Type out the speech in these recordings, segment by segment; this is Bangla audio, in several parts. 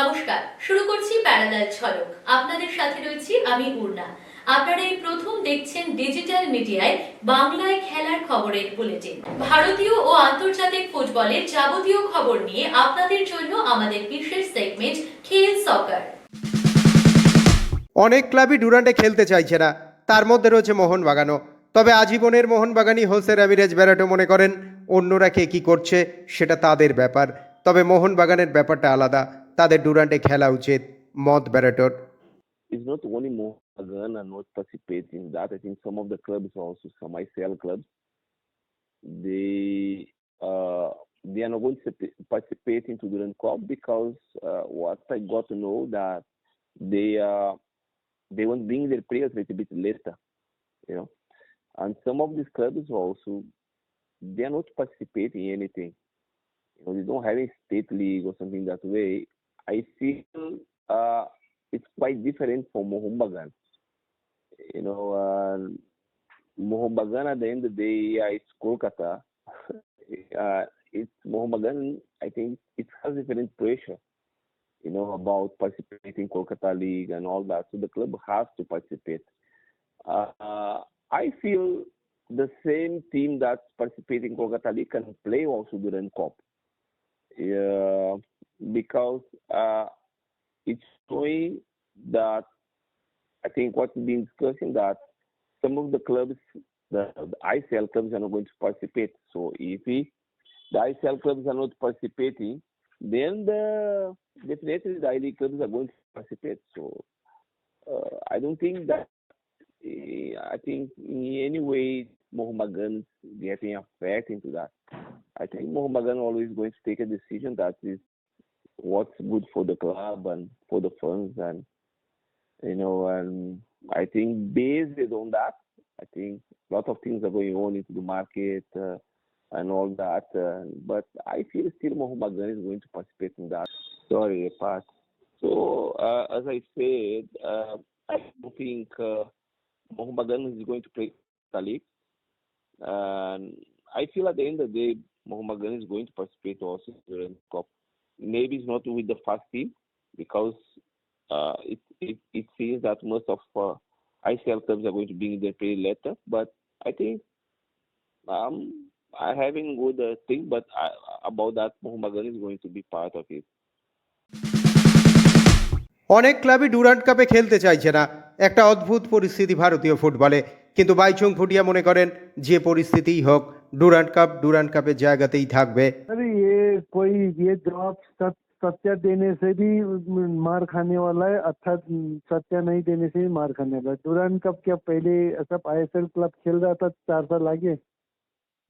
নমস্কার, শুরু করছি প্যারালাল ঝলক আপনাদের সাথে রয়েছি আমি পূর্ণা আপনারা এই প্রথম দেখছেন ডিজিটাল মিডিয়ায় বাংলায় খেলার খবরের বুলেটিন। ভারতীয় ও আন্তর্জাতিক ফুটবলের যাবতীয় খবর নিয়ে আপনাদের জন্য আমাদের বিশেষ সেগমেন্ট খেল সকার অনেক ক্লাবই ডুরান্ডে খেলতে চাইছে না। তার মধ্যে রয়েছে মোহনবাগানও। তবে আজীবনের মোহনবাগানই হোসে রামিরেজ ব্যারাটো মনে করেন। অন্যরা কে কী করছে সেটা তাদের ব্যাপার। তবে মোহনবাগানের ব্যাপারটা আলাদা। তাদের ডুরান্ডে খেলা উচিত মত ব্যারাটোর it's not only Morgan and not participating in that. I think some of the clubs also, some ICL clubs, they uh, they are not going to parti- participate into Duran Cup because uh, what I got to know that they uh, they want to bring their players a little bit later, you know, and some of these clubs also they are not participating in anything. You know, they don't have a state league or something that way. I feel uh, it's quite different from Mohumbagan. You know, uh, Mohumbagan at the end of the day, uh, it's Kolkata. uh, it's Mohumbagan, I think it has different pressure, you know, about participating in Kolkata League and all that. So the club has to participate. Uh, I feel the same team that's participating in Kolkata League can play also during Cup. Yeah, because uh, it's showing that I think what we've been discussing that some of the clubs, the, the ICL clubs are not going to participate. So if we, the ICL clubs are not participating, then the definitely the ID clubs are going to participate. So uh, I don't think that eh, I think in any way Mohammedan getting effect into that. I think Mohammedan always going to take a decision that is what's good for the club and for the fans and you know and I think based on that I think a lot of things are going on into the market uh, and all that uh, but I feel still Mohammedan is going to participate in that. Sorry Pat. So uh, as I said uh, I don't think uh, Mohammedan is going to play league. And I feel at the end of the day Mohammedan is going to participate also during the cup maybe it's not with the first team because uh, it, it it seems that most of uh, ICL clubs are going to bring their play later. But I think um, I having good uh, thing, but I, about that Mohammedan is going to be part of it. অনেক ক্লাবই ডুরান্ড কাপে খেলতে চাইছে না একটা অদ্ভুত পরিস্থিতি ভারতীয় ফুটবলে কিন্তু বাইচুং ভুটিয়া মনে করেন যে পরিস্থিতিই হোক ডুরান্ড কাপ ডুরান্ড কাপের জায়গাতেই থাকবে अरे ये कोई ये जवाब सत- सत्य देने से भी मार खाने वाला है अच्छा सत्य नहीं देने से भी मार खाने वाला है डुरान कप क्या पहले सब आईएसएल क्लब खेल रहा था चार साल आगे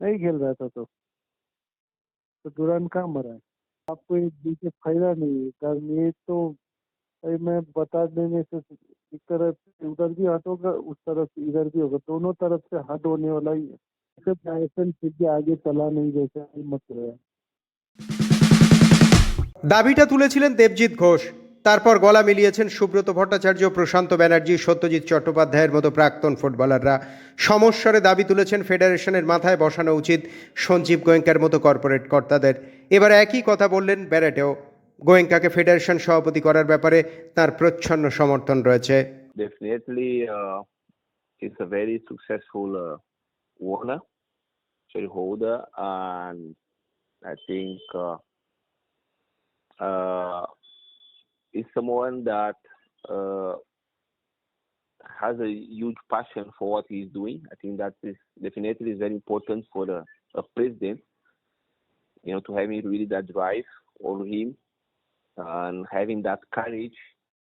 नहीं खेल रहा था तो तो डुरान कहाँ मरा है आपको ये बीच फायदा नहीं है कारण ये तो अरे मैं बता देने से एक तरफ से उधर भी हट होगा उस तरफ से इधर भी होगा दोनों तरफ से हट होने वाला ही है सिर्फ आईएसएल फिर भी आगे चला नहीं जैसे मत रहा দাবিটা তুলেছিলেন দেবজিৎ ঘোষ তারপর গলা মিলিয়েছেন সুব্রত ভট্টাচার্য প্রশান্ত ব্যানার্জি সত্যজিৎ চট্টোপাধ্যায়ের মতো প্রাক্তন ফুটবলাররা সমস্যারে দাবি তুলেছেন ফেডারেশনের মাথায় বসানো উচিত সঞ্জীব গোয়েঙ্কার মতো কর্পোরেট কর্তাদের এবার একই কথা বললেন ব্যারেটেও গোয়েঙ্কাকে ফেডারেশন সভাপতি করার ব্যাপারে তার প্রচ্ছন্ন সমর্থন রয়েছে Definitely, uh, it's a very successful uh, owner, Shareholder, and I think uh, uh, is someone that uh, has a huge passion for what he's doing. I think that is definitely is very important for a president, you know, to having really that drive on him and having that courage,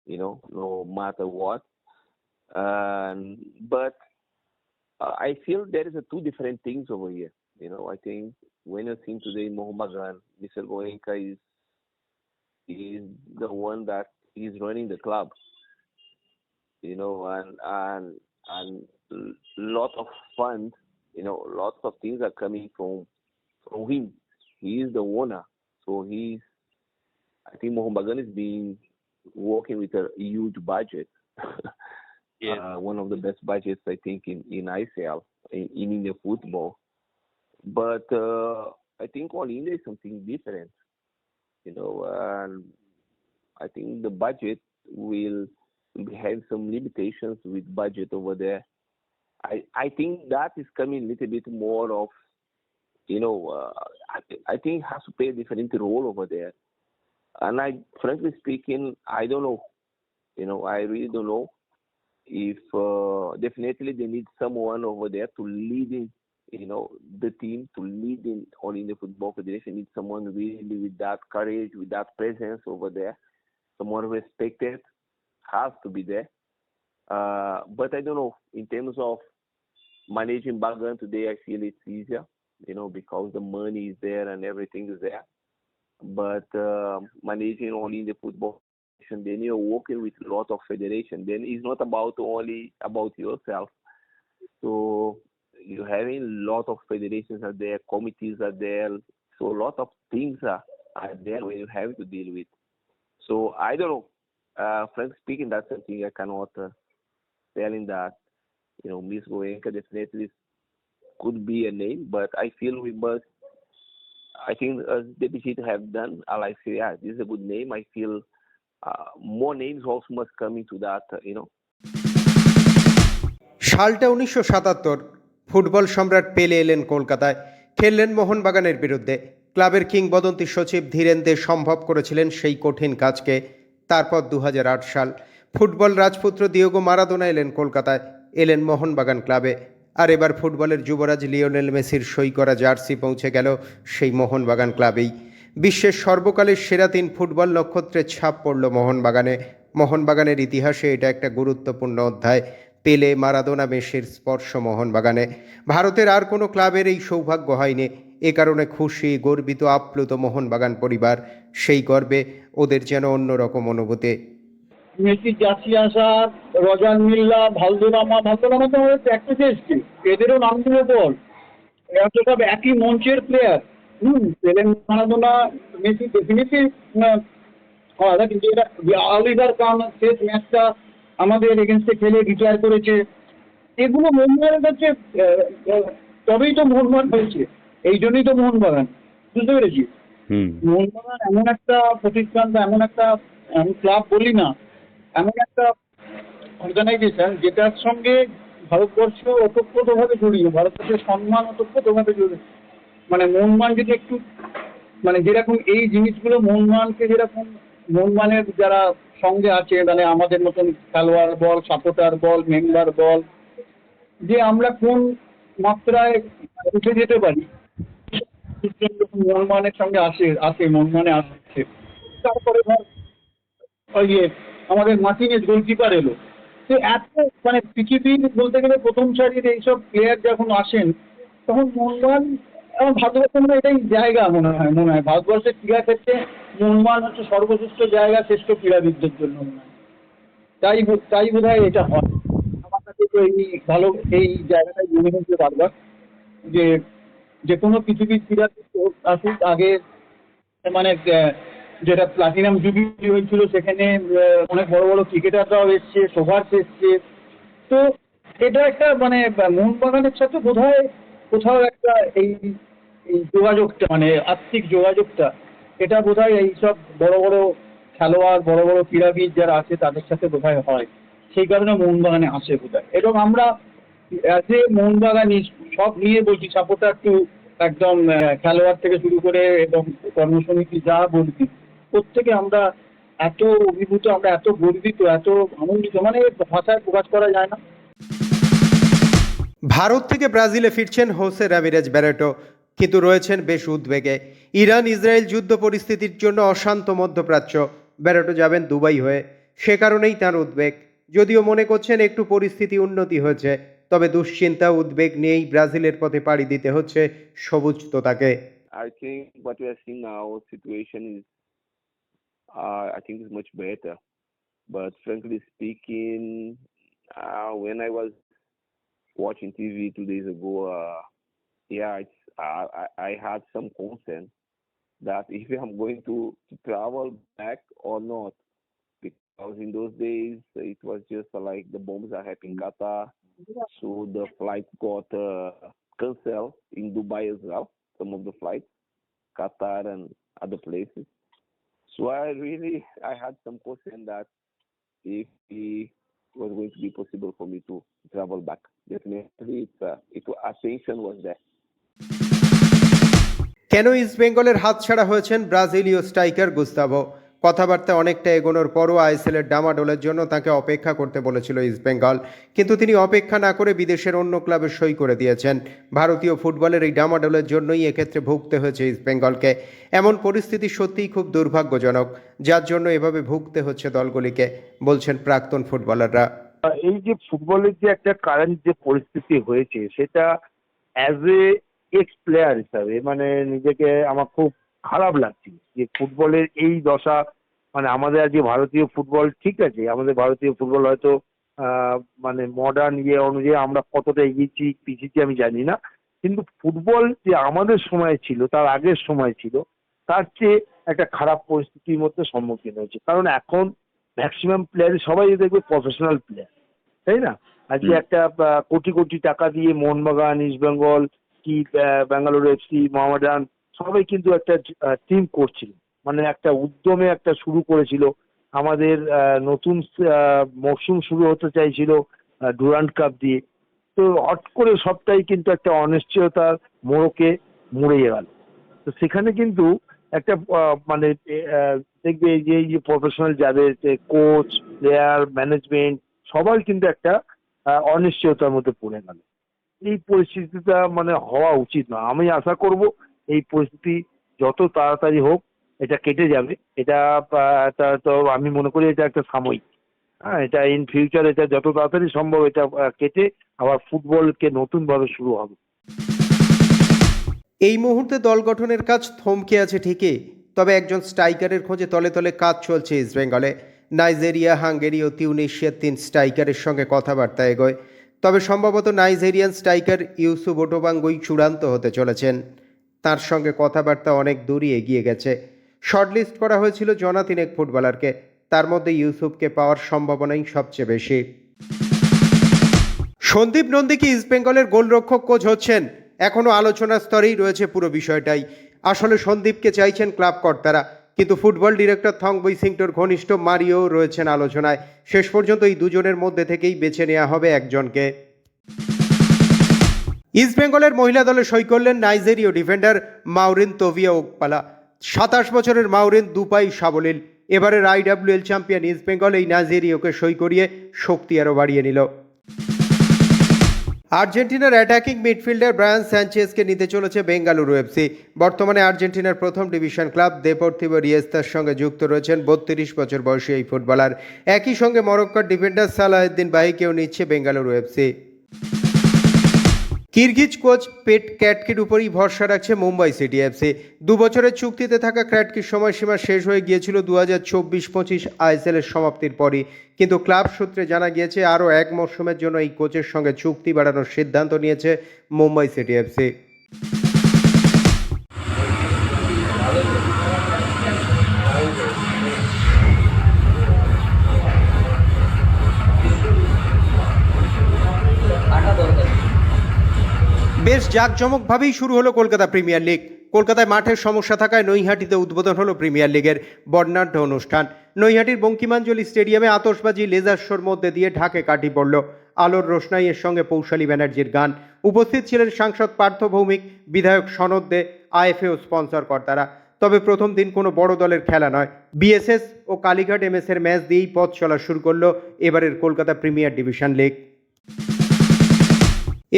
you know, no matter what. And but I feel there is a two different things over here. You know, I think when you think today Mohammedan, Mr. Goenka is is the one that is running the club. You know, and and and lot of funds, you know, lots of things are coming from from him. He is the owner, so he's. I think Mohammedan is being working with a huge budget. uh, one of the best budgets I think in in ICL in, in India football. But uh, I think all India is something different, you know. And I think the budget will have some limitations with budget over there. I I think that is coming a little bit more of, you know, uh, I, I think has to play a different role over there. And I, frankly speaking, I don't know. You know, I really don't know if uh, definitely they need someone over there to lead in, you know, the team to lead in All the Football Federation. Need someone really with that courage, with that presence over there, someone respected, has to be there. Uh, but I don't know in terms of managing Bagan today. I feel it's easier, you know, because the money is there and everything is there. But uh, managing only in the football federation, then you're working with a lot of federation. Then it's not about only about yourself. So you having a lot of federations are there, committees are there. So a lot of things are, are there when you have to deal with. So I don't know. Uh, frankly speaking, that's something I cannot uh, tell in that. You know, Miss Goenka definitely could be a name, but I feel we must. I think as Deputy have done, I like say, yeah, this is a good name. I feel uh, more names also must come into that. Uh, you know, সালটা উনিশশো সাতাত্তর ফুটবল সম্রাট পেলে এলেন কলকাতায়। খেললেন মোহনবাগানের বিরুদ্ধে। ক্লাবের কিংবদন্তি সচিব ধীরেন দে সম্ভব করেছিলেন সেই কঠিন কাজকে। তারপর দু হাজার আট সাল ফুটবল রাজপুত্র দিয়োগো মারাদোনা এলেন কলকাতায়, এলেন মোহনবাগান ক্লাবে। আর এবার ফুটবলের যুবরাজ লিওনেল মেসির সই করা জার্সি পৌঁছে গেল সেই মোহনবাগান ক্লাবেই। বিশ্বের সর্বকালের সেরা তিন ফুটবল নক্ষত্রের ছাপ পড়ল মোহনবাগানে। মোহনবাগানের ইতিহাসে এটা একটা গুরুত্বপূর্ণ অধ্যায়। পেলে মারাদোনা মেসির স্পর্শ মোহনবাগানে। ভারতের আর কোনো ক্লাবের এই সৌভাগ্য হয়নি। এ কারণে খুশি, গর্বিত, আপ্লুত মোহনবাগান পরিবার সেই গর্বে ওদের যেন অন্যরকম অনুভূতি। মেসি জাসি আসা রজার মিল্লা ভালদোরামা ভালদোরামা তো আমাদের এসছে। এদেরও নাম দিলে বল। সব একই মঞ্চের প্লেয়ার হুম পেলেন মারাদোনা, মেসি ডেফিনেটলি কিন্তু এটা কান, শেষ ম্যাচটা আমাদের এগেনস্টে খেলে রিটায়ার করেছে। এগুলো মোহনবাগানের কাছে তবেই তো মোহনবাগান হয়েছে। এই জন্যই তো মোহনবাগান বুঝতে পেরেছি? মোহনবাগান এমন একটা প্রতিষ্ঠান বা এমন একটা আমি ক্লাব বলি না এমন একটা অর্গানাইজেশন যেটার সঙ্গে ভারতবর্ষ ওতপ্রোতভাবে জড়িয়ে ভারতবর্ষের সম্মান ওতপ্রোতভাবে জড়িয়ে। মানে মোহনবাগান যদি একটু মানে যেরকম এই জিনিসগুলো মোহনবাগানকে যেরকম মোহনবাগানের যারা সঙ্গে আছে মানে আমাদের মতন খেলোয়াড় বল, সাপোর্টার বল, মেম্বার বল, যে আমরা কোন মাত্রায় উঠে যেতে পারি মোহনবাগানের সঙ্গে আসে আসে মোহনবাগানে আসছে, তারপরে ধর ওই যে আমাদের মার্টিনেজ গোলকিপার এলো তো এত মানে পৃথিবীর বলতে গেলে প্রথম সারির এইসব প্লেয়ার যখন আসেন, তখন মোহনবাগান আমার ভারতবর্ষের এটাই জায়গা মনে হয় মনে হয়। ভারতবর্ষের ক্রীড়া ক্ষেত্রে মোহনবাগান হচ্ছে সর্বশ্রেষ্ঠ জায়গা শ্রেষ্ঠ ক্রীড়াবিদদের জন্য মনে হয়। তাই তাই বোধ হয় এটা হয়। আমার কাছে তো এই ভালো, এই জায়গাটাই মনে হচ্ছে বারবার যে যে কোনো পৃথিবীর ক্রীড়াবিদ আসুক, আগে মানে যেটা প্লাটিনাম জুবিলি হয়েছিল, সেখানে অনেক বড় বড় ক্রিকেটাররাও এসছে, সোভার্স এসছে। তো এটা একটা মানে মোহনবাগানের সাথে বোধ হয় কোথাও একটা এই এই যোগাযোগটা মানে আর্থিক যোগাযোগটা, এটা বোধ হয় এইসব বড় বড় খেলোয়াড়, বড় বড় ক্রীড়াবিদ যারা আছে, তাদের সাথে বোধ হয়। হয় সেই কারণে মোহনবাগানে আসে বোধ হয় এবং আমরা অ্যাজ এ মোহনবাগানি সব নিয়ে বলছি সাপোর্টার টু একদম খেলোয়াড় থেকে শুরু করে এবং কর্মসমিতি যা বলছি প্রত্যেকে আমরা এত অভিভূত, আমরা এত গর্বিত, এত আনন্দিত মানে ভাষায় প্রকাশ করা যায় না। ভারত থেকে ব্রাজিলে ফিরছেন হোসে রামিরেজ ব্যারেটো। কিন্তু রয়েছেন বেশ উদ্বেগে। ইরান ইসরায়েল যুদ্ধ পরিস্থিতির জন্য অশান্ত মধ্যপ্রাচ্য। ব্যারেটো যাবেন দুবাই হয়ে। সে কারণেই তার উদ্বেগ। যদিও মনে করছেন একটু পরিস্থিতি উন্নতি হয়েছে তবে দুশ্চিন্তা উদ্বেগ নিয়েই ব্রাজিলের পথে পাড়ি দিতে হচ্ছে সবুজ তোতাকে। Is, uh, I think is much better. But frankly speaking, uh, when I was watching TV two days ago, uh, yeah, it's, uh, I, I had some concern that if I'm going to, to travel back or not. Because in those days, it was just like the bombs are happening in Qatar. So the flight got uh, canceled in Dubai as well, some of the flights, Qatar and other places. So I really I had some question that if it was going to be possible for me to travel back. Definitely, uh, it attention was there. কেন ইস্ট বেঙ্গলের হাতছাড়া হয়েছেন ব্রাজিলীয় স্ট্রাইকার গুস্তাভো? কথাবার্তা অনেকটা এগোনোর পরও আইএসএলের ডামাডোলের জন্য তাকে অপেক্ষা করতে বলেছিল ইস্টবেঙ্গল কিন্তু তিনি অপেক্ষা না করে বিদেশের অন্য ক্লাবে সই করে দিয়েছেন। ভারতীয় ফুটবলের এই ডামাডোলের জন্যই এক্ষেত্রে ভুগতে হয়েছে ইস্টবেঙ্গলকে এমন পরিস্থিতি সত্যিই খুব দুর্ভাগ্যজনক যার জন্য এভাবে ভুগতে হচ্ছে দলগুলিকে বলছেন প্রাক্তন ফুটবলাররা। এই যে ফুটবলের যে একটা কারেন্ট যে পরিস্থিতি হয়েছে, সেটা অ্যাজ এ এক্স প্লেয়ার হিসাবে মানে নিজেকে আমার খুব খারাপ লাগছে যে ফুটবলের এই দশা মানে আমাদের আজকে ভারতীয় ফুটবল ঠিক আছে, আমাদের ভারতীয় ফুটবল হয়তো মানে মডার্ন ইয়ে অনুযায়ী আমরা কতটা এগিয়েছি, পিছিয়েছি আমি জানি না, কিন্তু ফুটবল যে আমাদের সময় ছিল, তার আগের সময় ছিল, তার চেয়ে একটা খারাপ পরিস্থিতির মধ্যে সম্মুখীন হয়েছে। কারণ এখন ম্যাক্সিমাম প্লেয়ারই সবাই দেখবে প্রফেশনাল প্লেয়ার তাই না? আজকে একটা কোটি কোটি টাকা দিয়ে মোহনবাগান ইস্টবেঙ্গল কি আহ, ব্যাঙ্গালোর এফসি মোহামেডান সবাই কিন্তু একটা টিম করছিল। মানে একটা উদ্যমে একটা শুরু করেছিল। আমাদের নতুন মরশুম শুরু হতে চাইছিল ডুরান্ট কাপ দিয়ে। তো হট করে সবটাই কিন্তু একটা অনিশ্চয়তার মোড়কে মুড়ে গেল। তো সেখানে কিন্তু একটা মানে দেখবে এই যে এই যে প্রফেশনাল যাদের কোচ প্লেয়ার ম্যানেজমেন্ট সবাই কিন্তু একটা অনিশ্চয়তার মধ্যে পড়ে গেল। এই পরিস্থিতিটা মানে হওয়া উচিত না আমি আশা করব এই পরিস্থিতি যত তাড়াতাড়ি হোক, এটা কেটে যাবে। এটা তো আমি মনে করি এটা একটা সাময়িক। হ্যাঁ এটা ইন ফিউচার এটা যত তাড়াতাড়ি সম্ভব এটা কেটে আবার ফুটবলকে নতুনভাবে শুরু হবে। এই মুহূর্তে দল গঠনের কাজ থমকে আছে ঠিকই। তবে একজন স্ট্রাইকারের খোঁজে তলে তলে কাজ চলছে ইস্টবেঙ্গলে নাইজেরিয়া, হাঙ্গেরি ও তিউনেশিয়ার তিন স্ট্রাইকারের সঙ্গে কথাবার্তা এগোয়। তবে সম্ভবত নাইজেরিয়ান স্ট্রাইকার ইউসুফ ওটোবাঙ্গুই চূড়ান্ত হতে চলেছেন। তার সঙ্গে কথাবার্তা অনেক দূরই এগিয়ে গেছে। শর্টলিস্ট করা হয়েছিল জনা তিনেক ফুটবলারকে। তার মধ্যে ইউসুফকে পাওয়ার সম্ভাবনাই সবচেয়ে বেশি। সন্দীপ নন্দী কি ইস্টবেঙ্গলের গোলরক্ষক কোচ হচ্ছেন? এখনও আলোচনার স্তরেই রয়েছে পুরো বিষয়টাই। আসলে সন্দীপকে চাইছেন ক্লাব কর্তারা, কিন্তু ফুটবল ডিরেক্টর থং বৈসিংটোর ঘনিষ্ঠ মারিও রয়েছেন আলোচনায়। শেষ পর্যন্ত এই দুজনের মধ্যে থেকেই বেছে নেওয়া হবে একজনকে। ইস্টবেঙ্গলের মহিলা দলে সই করলেন নাইজেরীয় ডিফেন্ডার মাউরিন তোভিয়া ওকপালা সাতাশ বছরের মাউরিন দুপাই সাবলীল। এবারের আইডাব্লিউএল চ্যাম্পিয়ন ইস্টবেঙ্গল এই নাইজেরীয়কে সই করিয়ে শক্তি আরও বাড়িয়ে নিল। আর্জেন্টিনার অ্যাটাকিং মিডফিল্ডার ব্রায়ান স্যানচেসকে নিতে চলেছে বেঙ্গালুরু এফসি বর্তমানে আর্জেন্টিনার প্রথম ডিভিশন ক্লাব দেপোর্তিভো রিয়েস্তার সঙ্গে যুক্ত রয়েছেন বত্রিশ বছর বয়সী এই ফুটবলার একই সঙ্গে মরক্কোর ডিফেন্ডার সালাহদ্দিন বাহিকেও নিচ্ছে বেঙ্গালুরু এফসি কিরগিজ কোচ পেট ক্যাটকির উপরই ভরসা রাখছে মুম্বাই সিটি এফসি। দু বছরের চুক্তিতে থাকা ক্র্যাটকির সময়সীমা শেষ হয়ে গিয়েছিল দু হাজার চব্বিশ পঁচিশ আইএসএলের সমাপ্তির পরই। কিন্তু ক্লাব সূত্রে জানা গিয়েছে, আরও এক মরশুমের জন্য এই কোচের সঙ্গে চুক্তি বাড়ানোর সিদ্ধান্ত নিয়েছে মুম্বাই সিটি এফসি। বেশ জাঁকজমকভাবেই শুরু হলো কলকাতা প্রিমিয়ার লিগ। কলকাতায় মাঠের সমস্যা থাকায় নৈহাটিতে উদ্বোধন হলো প্রিমিয়ার লিগের বর্ণাঢ্য অনুষ্ঠান। নৈহাটির বঙ্কিমাঞ্জলি স্টেডিয়ামে আতশবাজি লেজার শোর মধ্যে দিয়ে ঢাকে কাটি পড়ল। আলোর রোশনাইয়ের সঙ্গে পৌশালী ব্যানার্জির গান। উপস্থিত ছিলেন সাংসদ পার্থ ভৌমিক, বিধায়ক সনদ দে আইএফএ ও স্পন্সর কর্তারা। তবে প্রথম দিন কোনো বড় দলের খেলা নয়। বিএসএস ও কালীঘাট এমএস এর ম্যাচ দিয়েই পথ চলা শুরু করল এবারের কলকাতা প্রিমিয়ার ডিভিশন লিগ।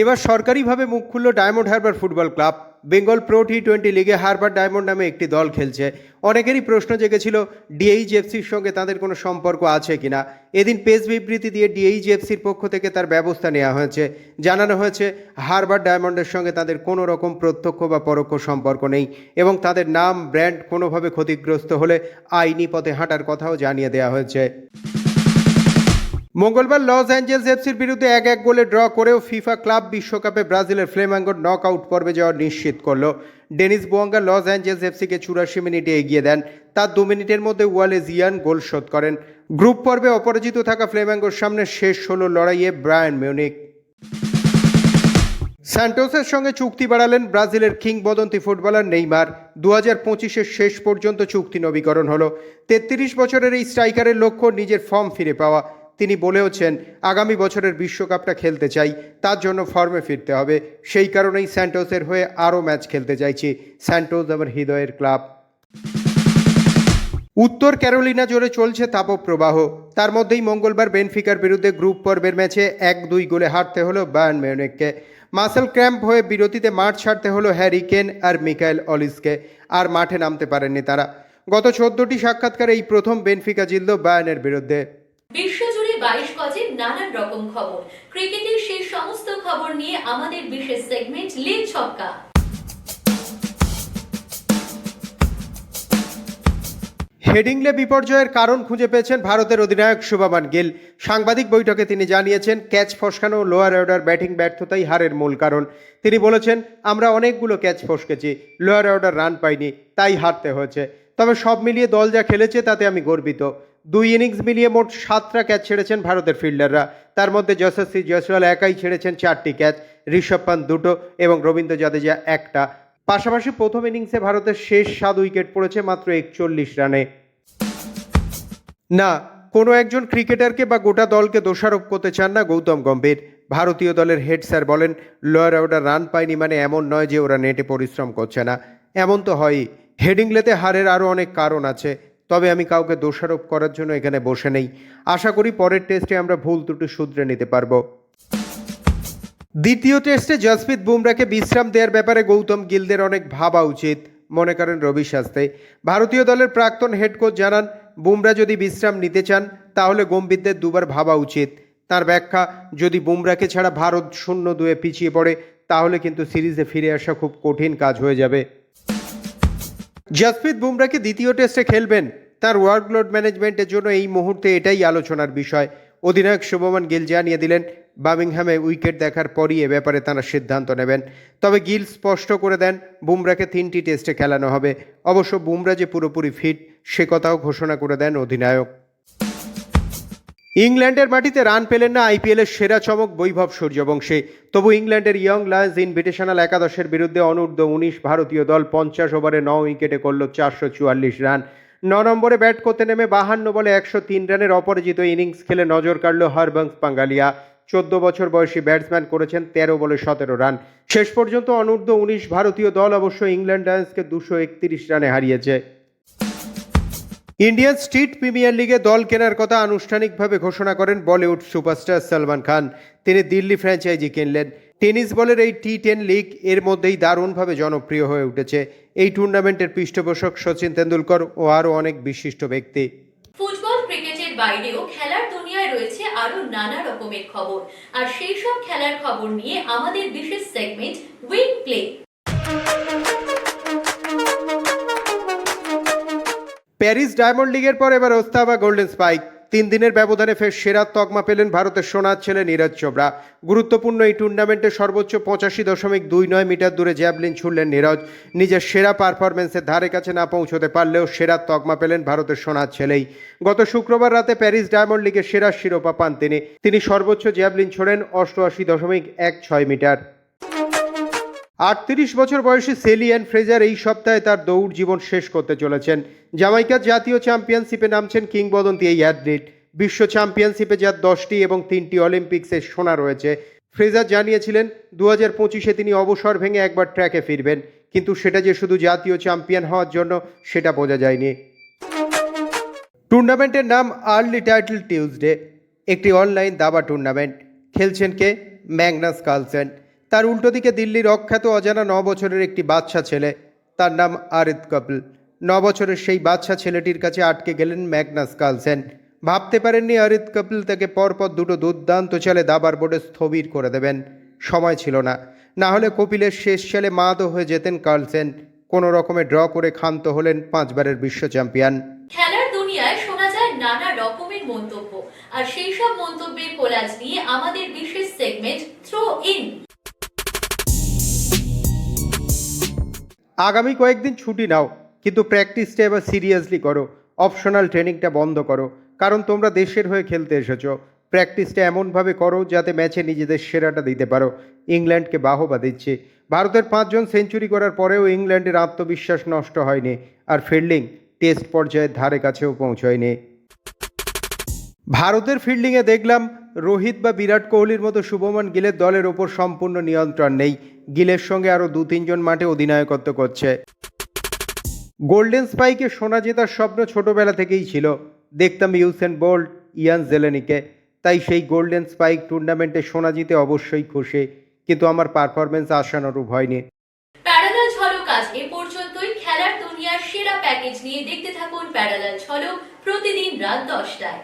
এবার সরকারিভাবে মুখ খুলল Diamond Harbour football club. Bengal pro T twenty লিগে হারবার ডায়মন্ড নামে একটি দল খেলছে। অনেকেরই প্রশ্ন জেগেছিল, ডিএইচএফসির সঙ্গে তাদের কোনো সম্পর্ক আছে কিনা? এদিন পেজ বিবৃতি দিয়ে ডিএইচএফসির পক্ষ থেকে তার ব্যবস্থা নেওয়া হয়েছে। জানানো হয়েছে, হারবার ডায়মন্ডের সঙ্গে তাদের কোনো রকম প্রত্যক্ষ বা পরোক্ষ সম্পর্ক নেই এবং তাদের নাম, ব্র্যান্ড কোনোভাবে ক্ষতিগ্রস্ত হলে আইনি পথে হাঁটার কথাও জানিয়ে দেওয়া হয়েছে। মঙ্গলবার লস অ্যাঞ্জেলস এফসির বিরুদ্ধে এক এক গোলে ড্র করেও ফিফা ক্লাব বিশ্বকাপে ব্রাজিলের ফ্লেমাঙ্গোর নক আউট পর্বে যাওয়া নিশ্চিত করল। ডেনিস বোয়াঙ্গা লস অ্যাঞ্জেলস এফসিকে চুরাশি মিনিটে এগিয়ে দেন। তার দু মিনিটের মধ্যে ওয়ালে জিয়ান গোল শোধ করেন। গ্রুপ পর্বে অপরাজিত থাকা ফ্লেমাঙ্গোর সামনে শেষ হলো লড়াইয়ে ব্রায়ান মিউনিক। স্যান্টোসের সঙ্গে চুক্তি বাড়ালেন ব্রাজিলের কিংবদন্তি ফুটবলার নেইমার। দু হাজার পঁচিশের শেষ পর্যন্ত চুক্তি নবীকরণ হলো। তেত্রিশ বছরের এই স্ট্রাইকারের লক্ষ্য নিজের ফর্ম ফিরে পাওয়া। তিনি বলেওছেন, আগামী বছরের বিশ্বকাপটা খেলতে চাই, তার জন্য ফর্মে ফিরতে হবে। সেই কারণেই স্যান্টোসের হয়ে আরও ম্যাচ খেলতে চাইছি। স্যান্টোস আমার হৃদয়ের ক্লাব। উত্তর ক্যারোলিনা জুড়ে চলছে তাপপ্রবাহ। তার মধ্যেই মঙ্গলবার বেনফিকার বিরুদ্ধে গ্রুপ পর্বের ম্যাচে এক দুই গোলে হারতে হলো বায়ার্ন মিউনিককে মাসেল ক্র্যাম্প হয়ে বিরতিতে মাঠ ছাড়তে হলো হ্যারি কেন আর মিকাইল অলিসকে, আর মাঠে নামতে পারেননি তারা। গত চোদ্দটি সাক্ষাৎকারে এই প্রথম বেনফিকা জিতল বায়ানের বিরুদ্ধে। বাইশ গজের নানান রকম খবর। ক্রিকেটের সেই সমস্ত খবর নিয়ে আমাদের বিশেষ সেগমেন্ট লিগ ছক্কা। হেডিংলে বিপর্যয়ের কারণ খুঁজে পেয়েছেন ভারতের অধিনায়ক শুভমান গিল। সাংবাদিক বৈঠকে তিনি জানিয়েছেন, ক্যাচ ফসকানো লোয়ার অর্ডার ব্যাটিং ব্যর্থতাই হারের মূল কারণ। তিনি বলেছেন, আমরা অনেকগুলো ক্যাচ ফসকেছি, লোয়ার অর্ডার রান পাইনি, তাই হারতে হয়েছে। তবে সব মিলিয়ে দল যা খেলেছে তাতে আমি গর্বিত। দুই ইনিংস মিলিয়ে মোট সাতটা ক্যাচ ছেড়েছেন ভারতের ফিল্ডাররা। তার মধ্যে যশস্বী জয়সওয়াল একাই ছেড়েছেন চারটি ক্যাচ, ঋষভ পান্ত দুটো এবং রবীন্দ্র জাদেজা একটা। পাশাপাশি প্রথম ইনিংসে ভারতের শেষ সাত উইকেট পড়েছে মাত্র একচল্লিশ রানে। না, কোনো একজন ক্রিকেটারকে বা গোটা দলকে দোষারোপ করতে চান না গৌতম গম্ভীর। ভারতীয় দলের হেড স্যার বলেন, লোয়ার অর্ডার রান পায়নি মানে এমন নয় যে ওরা নেটে পরিশ্রম করছে না। এমন তো হয়ই। হেডিংলেতে হারের আরও অনেক কারণ আছে। তবে আমি কাউকে দোষারোপ করার জন্য এখানে বসে নেই। আশা করি পরের টেস্টে আমরা ভুল ত্রুটি শুধরে নিতে পারব। দ্বিতীয় টেস্টে জসপ্রীত বুমরাকে বিশ্রাম দেওয়ার ব্যাপারে গৌতম গিলদের অনেক ভাবা উচিত। মনে করেন রবি শাস্ত্রী। ভারতীয় দলের প্রাক্তন হেড কোচ জানান, বুমরা যদি বিশ্রাম নিতে চান, তাহলে গম্ভীরদের দুবার ভাবা উচিত। তার ব্যাখ্যা, যদি বুমরাকে ছাড়া ভারত শূন্য দুয়ে পিছিয়ে পড়ে, তাহলে কিন্তু সিরিজে ফিরে আসা খুব কঠিন কাজ হয়ে যাবে। জসপ্রীত বুমরাকে দ্বিতীয় টেস্টে খেলবেন। তার ওয়ার্কলোড ম্যানেজমেন্টের জন্য এই মুহূর্তে এটাই আলোচনার বিষয়। অধিনায়ক শুভমান গিল জানিয়ে দিলেন বার্মিংহামে উইকেট দেখার পরই এ ব্যাপারে তারা সিদ্ধান্ত নেবেন। তবে গিল স্পষ্ট করে দেন বুমরাকে তিনটি টেস্টে খেলানো হবে। অবশ্য বুমরা যে পুরোপুরি ফিট সে কথাও ঘোষণা করে দেন অধিনায়ক। ইংল্যান্ডের মাটিতে রান পেলেন না আইপিএলের সেরা চমক বৈভব সূর্যবংশী। তবু ইংল্যান্ডের ইয়ং লায়ন্স ইনভিটেশনাল একাদশের বিরুদ্ধে অনূর্ধ্ব উনিশ ভারতীয় দল পঞ্চাশ ওভারে ন উইকেটে করল চারশো চুয়াল্লিশ রান। ন নম্বরে ব্যাট করতে নেমে বাহান্ন বলে একশো তিন রানের অপরাজিত ইনিংস খেলে নজর কাড়ল হরবংস পাঙ্গালিয়া। চোদ্দ বছর বয়সী ব্যাটসম্যান করেছেন তেরো বলে সতেরো রান। শেষ পর্যন্ত অনূর্ধ্ব উনিশ ভারতীয় দল অবশ্য ইংল্যান্ড লায়ন্সকে দুশো একত্রিশ রানে হারিয়েছে। ইন্ডিয়ান স্ট্রিট প্রিমিয়ার লিগে দল কেনার কথা আনুষ্ঠানিকভাবে ঘোষণা করেন বলিউড সুপারস্টার সলমান খান। তিনি দিল্লি ফ্র্যাঞ্চাইজি কিনলেন। টেনিস বলের এই টি টেন লিগ এর মধ্যেই দারুণভাবে জনপ্রিয় হয়ে উঠেছে। এই টুর্নামেন্টের পৃষ্ঠপোষক সচিন তেন্ডুলকর ও আরও অনেক বিশিষ্ট ব্যক্তি। ফুটবল ক্রিকেটের বাইরেও খেলার দুনিয়ায় রয়েছে আরও নানা রকমের খবর। আর সেই সব খেলার খবর নিয়ে আমাদের বিশেষ segment wing play Paris Diamond লিগের পর এবার ওস্তাবা গোল্ডেন স্পাইক। তিন দিনের ব্যবধানে ফের সেরা তকমা পেলেন ভারতের সোনার ছেলে নীরজ চোপড়া। গুরুত্বপূর্ণ এই টুর্নামেন্টে সর্বোচ্চ পঁচাশি দশমিক দুই নয় মিটার দূরে জ্যাভলিন ছুড়লেন নীরজ। নিজের সেরা পারফরমেন্সের ধারে কাছে না পৌঁছতে পারলেও সেরা তকমা পেলেন ভারতের সোনার ছেলেই। গত শুক্রবার রাতে প্যারিস ডায়মন্ড লিগের সেরা শিরোপা পান তিনি। তিনি সর্বোচ্চ জ্যাভলিন ছোড়েন অষ্টআশি দশমিক এক ছয় মিটার। আটত্রিশ বছর বয়সী সেলি অ্যান্ড ফ্রেজার এই সপ্তাহে তার দৌড় জীবন শেষ করতে চলেছেন। জামাইকার জাতীয় চ্যাম্পিয়নশিপে নামছেন কিংবদন্তি এই অ্যাথলিট। বিশ্ব চ্যাম্পিয়নশিপে যার দশটি এবং তিনটি অলিম্পিক্সে সোনা রয়েছে। ফ্রেজার জানিয়েছিলেন দু হাজার পঁচিশে তিনি অবসর ভেঙে একবার ট্র্যাকে ফিরবেন। কিন্তু সেটা যে শুধু জাতীয় চ্যাম্পিয়ন হওয়ার জন্য, সেটা বোঝা যায়নি। টুর্নামেন্টের নাম আর্লি টাইটেল টিউসডে, একটি অনলাইন দাবা টুর্নামেন্ট। খেলছেন কে? ম্যাগনাস কালসেন তার উল্টো দিকে দিল্লির অখ্যাত অজানা ন বছরের একটি বাচ্চা ছেলে, তার নাম আরিত কপিল। ন বছরের সেই বাচ্চা ছেলেটির কাছে আটকে গেলেন ম্যাগনাস কালসেন। ভাবতে পারেননি অরিত কপিল তাকে পরপর দুটো দুর্দান্ত চালে দাবার বোর্ডে স্থবির করে দেবেন। সময় ছিল না। না হলে কপিলের শেষ চালে মাদও হয়ে যেতেন কার্লসেন কোনো রকমে ড্র করে ক্ষান্ত হলেন পাঁচবারের বিশ্ব চ্যাম্পিয়ন। খেলার দুনিয়ায় শোনা যায় নানা রকমের মন্তব্য। আর সেই সব মন্তব্যের কোলাজ নিয়ে আমাদের বিশেষ সেগমেন্ট থ্রো ইন আগামী কয়েকদিন ছুটি নাও, কিন্তু প্র্যাকটিসটা এবার সিরিয়াসলি করো, অপশনাল ট্রেনিংটা বন্ধ করো, কারণ তোমরা দেশের হয়ে খেলতে এসেছ। প্র্যাকটিসটা এমনভাবে করো যাতে ম্যাচে নিজেদের সেরাটা দিতে পারো। ইংল্যান্ডকে বাহবা দিচ্ছে। ভারতের পাঁচজন সেঞ্চুরি করার পরেও ইংল্যান্ডের আত্মবিশ্বাস নষ্ট হয়নি, আর ফিল্ডিং টেস্ট পর্যায়ের ধারে কাছেও পৌঁছয়নি। ভারতের ফিল্ডিংয়ে দেখলাম, রোহিত বা বিরাট কোহলির মতো শুভমান গিলের দলের ওপর সম্পূর্ণ নিয়ন্ত্রণ নেই। গিলের সঙ্গে আরও দু তিনজন মাঠে অধিনায়কত্ব করছে। গোল্ডেন স্পাইকে সোনা জেতার স্বপ্ন ছোটবেলা থেকেই ছিল। দেখতাম ইউসেন বোল্ট, ইয়ান জেলেনিকে। তাই সেই গোল্ডেন স্পাইক টুর্নামেন্টে সোনা জিতে অবশ্যই খুশি, কিন্তু আমার পারফরমেন্স আশানুরূপ হয়নি। সেরা প্যাকেজ নিয়ে দেখতে থাকুন প্যারালাল প্রতিদিন রাত দশটায়।